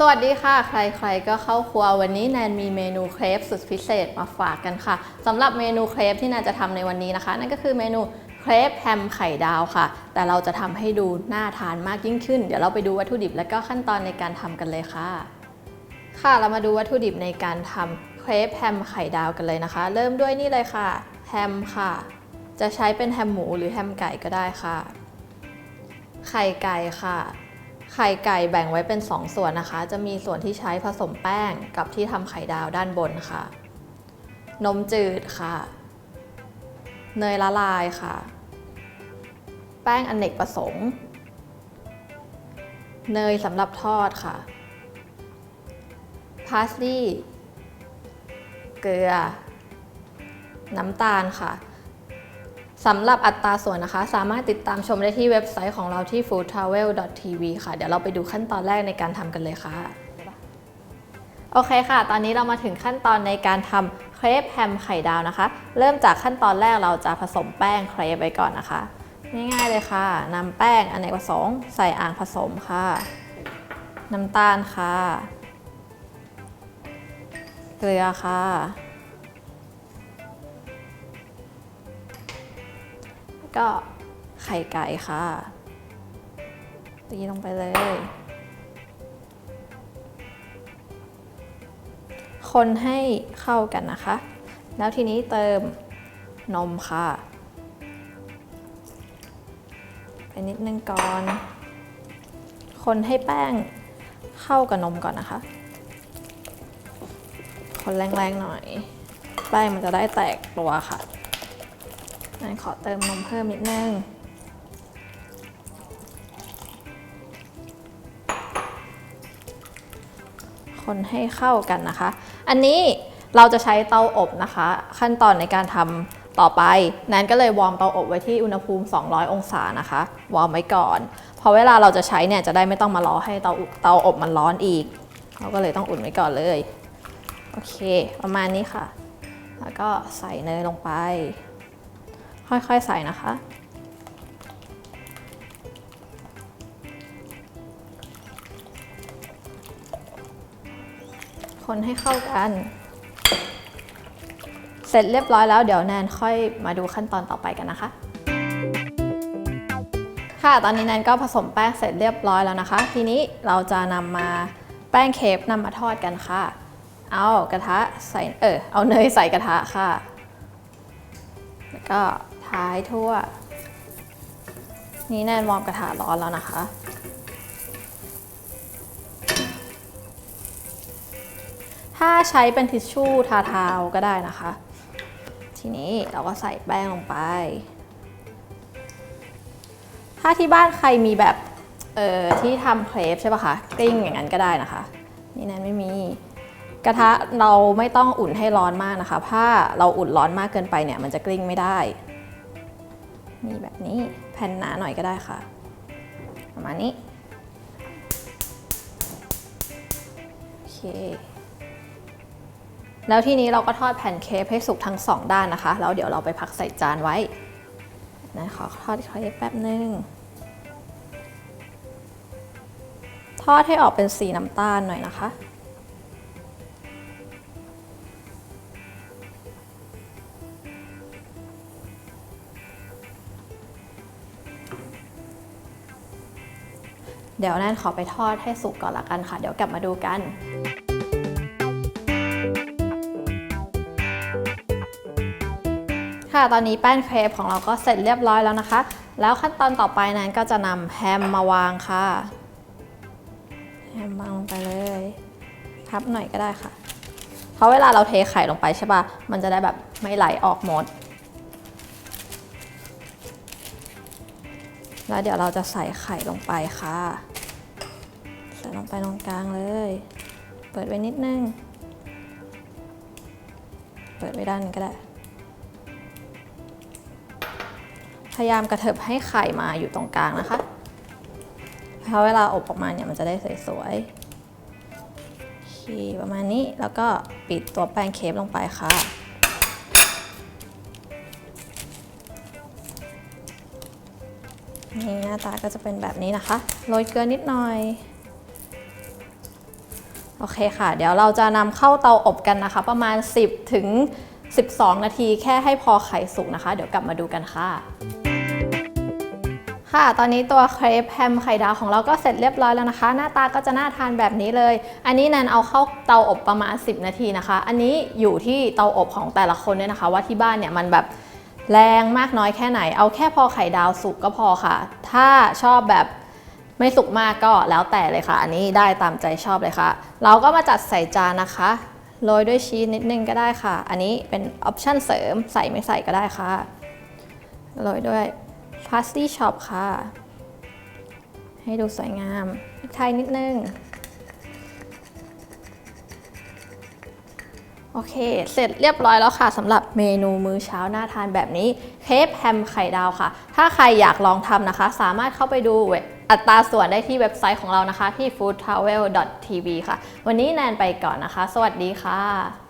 สวัสดีค่ะ ใครๆก็เข้าครัววันนี้แนนมีเมนูเครปสุดพิเศษมาฝากกันค่ะสำหรับเมนูเครปที่แนนจะทำในวันนี้นะคะ นั่นก็คือเมนูเครปแฮมไข่ดาวค่ะ แต่เราจะทำให้ดูน่าทานมากยิ่งขึ้น เดี๋ยวเราไปดูวัตถุดิบและก็ขั้นตอนในการทำกันเลยค่ะ ค่ะเรามาดูวัตถุดิบในการทำเครปแฮมไข่ดาวกันเลยนะคะ เริ่มด้วยนี่เลยค่ะแฮมค่ะ จะใช้เป็นแฮมหมูหรือแฮมไก่ก็ได้ค่ะ ไข่ไก่ค่ะ ไข่ไก่แบ่งไว้เป็น 2 ส่วนนะคะ จะมีส่วนที่ใช้ผสมแป้งกับที่ทำไข่ดาวด้านบนค่ะ นมจืดค่ะ เนยละลายค่ะ แป้งอเนกประสงค์ เนยสำหรับทอดค่ะ พาสลีย์เกลือ น้ำตาลค่ะ สำหรับอัตราส่วนนะคะ สามารถติดตามชมได้ที่เว็บไซต์ของเราที่ foodtravel.tv ค่ะ เดี๋ยวเราไปดูขั้นตอนแรกในการทำกันเลยค่ะ โอเคค่ะ ตอนนี้เรามาถึงขั้นตอนในการทำเครปแฮมไข่ดาวนะคะ เริ่มจากขั้นตอนแรกเราจะผสมแป้งเครปไว้ก่อนนะคะ ง่ายๆเลยค่ะนำแป้งอเนกประสงค์ใส่อ่างผสมค่ะ น้ำตาลค่ะ เกลือค่ะ ก็ไข่ไก่ค่ะ ตีลงไปเลย คนให้เข้ากันนะคะ แล้วทีนี้เติมนมค่ะ ไปนิดนึงก่อน คนให้แป้งเข้ากับนมก่อนนะคะ คนแรงๆหน่อย แป้งมันจะได้แตกตัวค่ะ งั้นขอเติมนมเพิ่มนิดนึง คนให้เข้ากันนะคะ อันนี้เราจะใช้เตาอบนะคะ ขั้นตอนในการทำต่อไป แนนก็เลยวอร์มเตาอบไว้ที่อุณหภูมิ 200 องศานะคะ วอร์มไว้ก่อน พอเวลาเราจะใช้เนี่ยจะได้ไม่ต้องมารอให้เตาเตาอบมันร้อนอีก เราก็เลยต้องอุ่นไว้ก่อนเลย โอเค ประมาณนี้ค่ะ แล้วก็ใส่เนยลงไป ค่อยๆใส่นะคะ คนให้เข้ากัน เสร็จเรียบร้อยแล้วเดี๋ยวแนนค่อยมาดูขั้นตอนต่อไปกันนะคะ ค่ะตอนนี้แนนก็ผสมแป้งเสร็จเรียบร้อยแล้วนะคะ ทีนี้เราจะนำมาแป้งเคฟนำมาทอดกันค่ะ เอากระทะใส่เออเอาเนยใส่กระทะค่ะแล้วก็ ท้ายทั่ว นี่แนนวอร์มกระทะร้อนแล้วนะคะ ถ้าใช้เป็นทิชชู่ทาเท้าก็ได้นะคะ ทีนี้เราก็ใส่แป้งลงไป ถ้าที่บ้านใครมีแบบเอ่อที่ทำเครปใช่ปะคะกลิ้งอย่างนั้นก็ได้นะคะ นี่แนนไม่มีกระทะเราไม่ต้องอุ่นให้ร้อนมากนะคะ ถ้าเราอุ่นร้อนมากเกินไปเนี่ยมันจะกลิ้งไม่ได้ มีแบบนี้แผ่นหนาหน่อยก็ได้ค่ะ ประมาณนี้ โอเค แล้วทีนี้เราก็ทอดแผ่นเคฟให้สุกทั้งสองด้านนะคะ แล้วเดี๋ยวเราไปพักใส่จานไว้นะขอทอดเคฟแป๊บนึงทอดให้ออกเป็นสีน้ำตาลหน่อยนะคะ เดี๋ยวแนนขอไปทอดให้สุกก่อนละกันค่ะ เดี๋ยวกลับมาดูกัน ค่ะตอนนี้แป้นเครปของเราก็เสร็จเรียบร้อยแล้วนะคะ แล้วขั้นตอนต่อไปนั้นก็จะนำแฮมมาวางค่ะ แฮมวางลงไปเลยทับหน่อยก็ได้ค่ะ เพราะเวลาเราเทไข่ลงไปใช่ปะมันจะได้แบบไม่ไหลออกหมด แล้วเดี๋ยวเราจะใส่ไข่ลงไปค่ะ ใส่ลงไปตรงกลางเลย เปิดไว้นิดนึง เปิดไว้ด้านนี้ก็ได้ พยายามกระเถิบให้ไข่มาอยู่ตรงกลางนะคะเพราะเวลาอบออกมาเนี่ยมันจะได้สวยๆโอเคประมาณนี้แล้วก็ปิดตัวแป้งเคฟลงไปค่ะนี่หน้าตาก็จะเป็นแบบนี้นะคะ โรยเกลือนิดหน่อย โอเคค่ะ เดี๋ยวเราจะนำเข้าเตาอบกันนะคะ ประมาณ 10 ถึง 12 นาทีแค่ให้พอไข่สุกนะคะ เดี๋ยวกลับมาดูกันค่ะ ค่ะ ตอนนี้ตัวเครปแฮมไข่ดาวของเราก็เสร็จเรียบร้อยแล้วนะคะ หน้าตาก็จะน่าทานแบบนี้เลย อันนี้แนนเอาเข้าเตาอบประมาณ 10 นาทีนะคะ อันนี้อยู่ที่เตาอบของแต่ละคนด้วยนะคะ ว่าที่บ้านเนี่ยมันแบบแรงมากน้อยแค่ไหน เอาแค่พอไข่ดาวสุกก็พอค่ะ ถ้าชอบแบบ ไม่สุกมากก็แล้วแต่เลยค่ะ อันนี้ได้ตามใจชอบเลยค่ะ เราก็มาจัดใส่จานนะคะโรยด้วยชีสนิดนึงก็ได้ค่ะ อันนี้เป็นออปชั่นเสริมใส่ไม่ใส่ก็ได้ค่ะโรยด้วยพาสตี้ช็อปค่ะ ให้ดูสวยงามไทยนิดนึง โอเค เสร็จเรียบร้อยแล้วค่ะสำหรับเมนูมื้อเช้าน่าทานแบบนี้ เคปแฮมไข่ดาวค่ะ ถ้าใครอยากลองทำนะคะ สามารถเข้าไปดูเว็บ อัตราส่วนได้ที่เว็บไซต์ของเรานะคะที่ foodtravel.tv ค่ะ วันนี้แนนไปก่อนนะคะ สวัสดีค่ะ